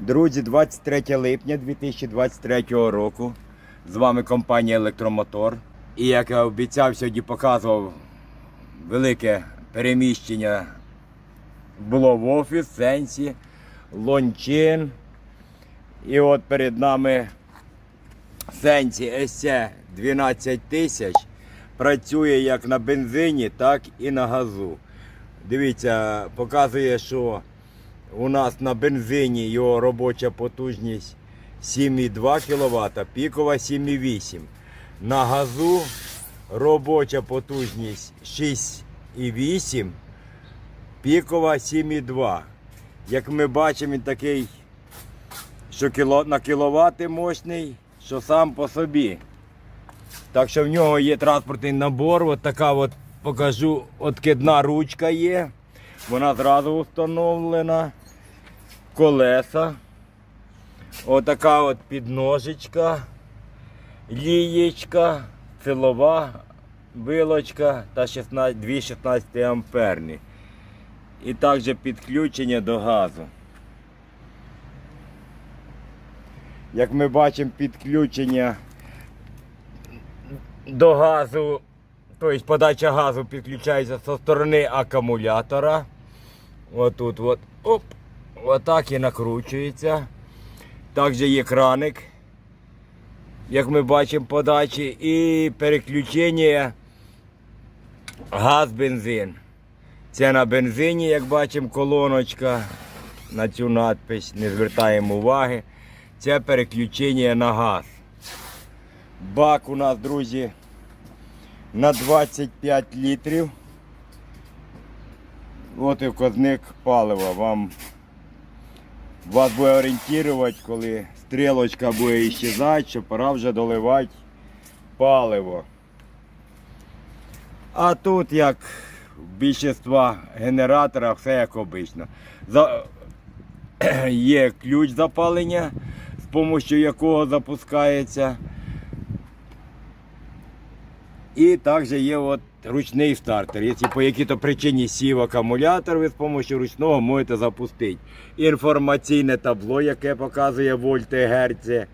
Друзі, 23 липня 2023 року. З вами компанія Електромотор. І як я обіцяв, сьогодні показував велике переміщення було в офіс, сенсі, лончин. І от перед нами сенсі СЦ 12 тисяч. Працює як на бензині, так і на газу. Дивіться, показує, що у нас на бензині його робоча потужність 7,2 кВт, пікова 7,8. На газу робоча потужність 6,8, пікова 7,2. Як ми бачимо, він такий, що на кіловати мощний, що сам по собі. Так що в нього є транспортний набор, от така от покажу, откидна ручка є. Вона зразу встановлена. Колеса. Отака от підножечка, лієчка, силова вилочка та 16, дві 16 амперні. І також підключення до газу. Як ми бачимо, підключення до газу, тобто подача газу підключається зі сторони акумулятора. Отут от, оп, отак і накручується. Також є краник, як ми бачимо подачі, і переключення газ-бензин. Це на бензині, як бачимо, колоночка. На цю надпись не звертаємо уваги. Це переключення на газ. Бак у нас, друзі, на 25 літрів. От і вказник палива. Вам вас буде орієнтувати, коли стрілочка буде іщезати, що пора вже доливати паливо. А тут, як в більшинства генераторах, все як обично. За... Є ключ запалення, з допомогою якого запускається. І також є от ручний стартер. Якщо по якій-то причині сів акумулятор, ви з допомогою ручного можете запустити. Інформаційне табло, яке показує вольти, герці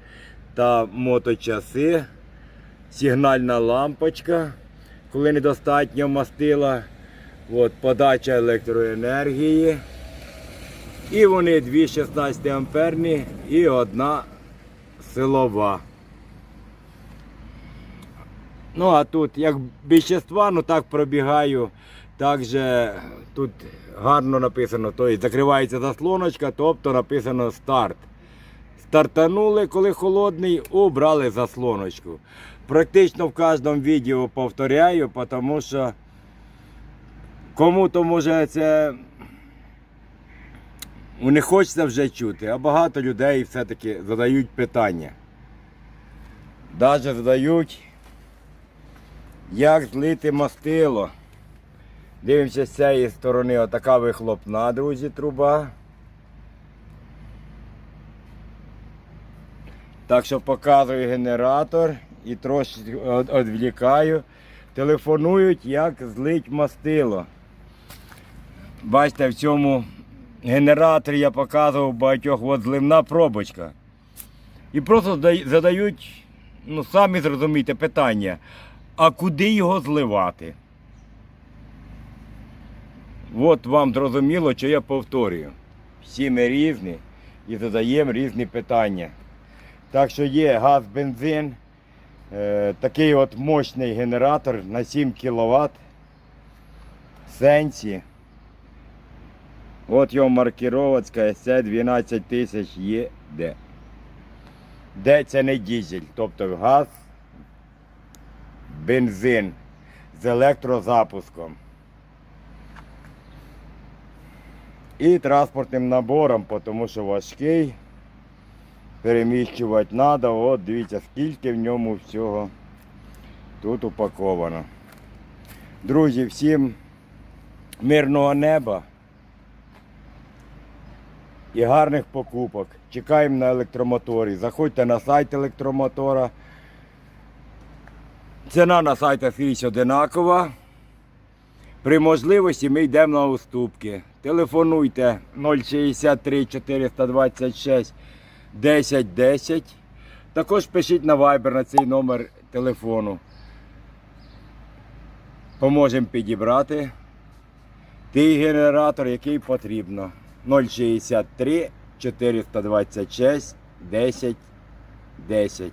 та моточаси. Сигнальна лампочка, коли недостатньо мастила. От, подача електроенергії. І вони дві 16 амперні і одна силова. Ну, а тут, як більшинства, ну так пробігаю. Також тут гарно написано, тобто закривається заслоночка, тобто написано старт. Стартанули, коли холодний, убрали заслоночку. Практично в кожному відео повторяю, тому що кому-то може це не хочеться вже чути, а багато людей все-таки задають питання. Навіть задають. Як злити мастило? Дивимося з цієї сторони отака вихлопна, друзі, труба. Так що показую генератор і трошки відвлікаю. Телефонують, як злить мастило. Бачите, в цьому генераторі я показував багатьох от зливна пробочка. І просто задають, ну самі зрозумієте, питання. А куди його зливати? От вам зрозуміло, що я повторюю. Всі ми різні і задаємо різні питання. Так що є газ, бензин, е, такий от мощний генератор на 7 кВт. Сенсі. От його маркировочка SC 12 тисяч є де. Де це не дізель, тобто газ бензин з електрозапуском. І транспортним набором, тому що важкий. Переміщувати треба. От дивіться, скільки в ньому всього тут упаковано. Друзі, всім мирного неба і гарних покупок. Чекаємо на електромоторі. Заходьте на сайт електромотора. Ціна на сайтах скрізь одинакова. При можливості ми йдемо на уступки. Телефонуйте 063 426 10 10. Також пишіть на Viber на цей номер телефону. Поможемо підібрати той генератор, який потрібно. 063 426 10 10.